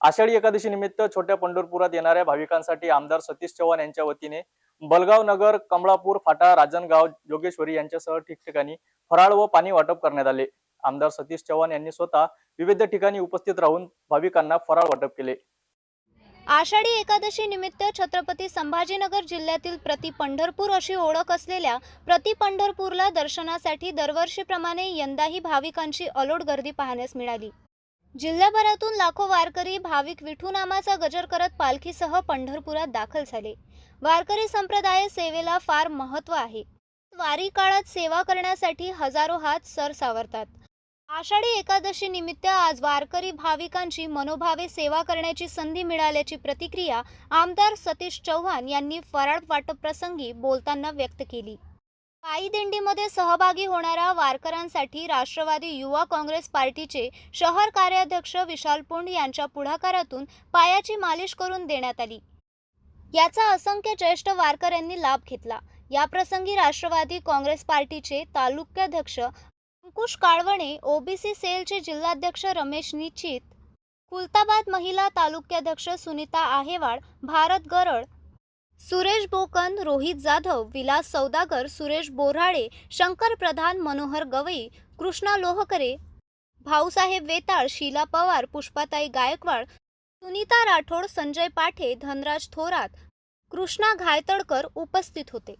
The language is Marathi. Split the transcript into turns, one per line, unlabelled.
आषाढी एकादशी निमित्त छोट्या पंढरपुरात येणाऱ्या भाविकांसाठी आमदार सतीश चव्हाण यांच्या वतीने बलगाव नगर कमळापूर फाटा राजनगाव जोगेश्वरी यांच्यासह ठिकठिकाणी फराळ व पाणी वाटप करण्यात आले. आमदार सतीश चव्हाण यांनी स्वतः विविध ठिकाणी उपस्थित राहून भाविकांना फराळ वाटप केले.
आषाढी एकादशी निमित्त छत्रपती संभाजीनगर जिल्ह्यातील प्रति पंढरपूर अशी ओळख असलेल्या प्रति पंढरपूरला दर्शनासाठी दरवर्षीप्रमाणे यंदाही भाविकांची अलोट गर्दी पाहण्यास मिळाली. जिल्ह्याभरातून लाखो वारकरी भाविक विठूनामाचा गजर करत पालखीसह पंढरपुरात दाखल झाले. वारकरी संप्रदाय सेवेला फार महत्त्व आहे. वारी काळात सेवा करण्यासाठी हजारो हात सर सावरतात. आषाढी एकादशी निमित्त आज वारकरी भाविकांची मनोभावे सेवा करण्याची संधी मिळाल्याची प्रतिक्रिया आमदार सतीश चव्हाण यांनी फराळ वाटप प्रसंगी बोलताना व्यक्त केली. पायी दिंडीमध्ये सहभागी होणाऱ्या वारकऱ्यांसाठी राष्ट्रवादी युवा काँग्रेस पार्टीचे शहर कार्याध्यक्ष विशाल पुंड यांच्या पुढाकारातून पायाची मालिश करून देण्यात आली. याचा असंख्य ज्येष्ठ वारकऱ्यांनी लाभ घेतला. याप्रसंगी राष्ट्रवादी काँग्रेस पार्टीचे तालुक्याध्यक्ष अंकुश काळवणे ओबीसी सेलचे जिल्हाध्यक्ष रमेश निश्चित कुलताबाद महिला तालुक्याध्यक्ष सुनीता आहेवाड भारत गरड सुरेश बोकन रोहित जाधव विलास सौदागर सुरेश बोराडे शंकर प्रधान मनोहर गवई कृष्णा लोहकरे भाऊसाहेब वेताळ शीला पवार पुष्पाताई गायकवाड सुनीता राठोड संजय पाठे धनराज थोरात कृष्णा घायतडकर उपस्थित होते.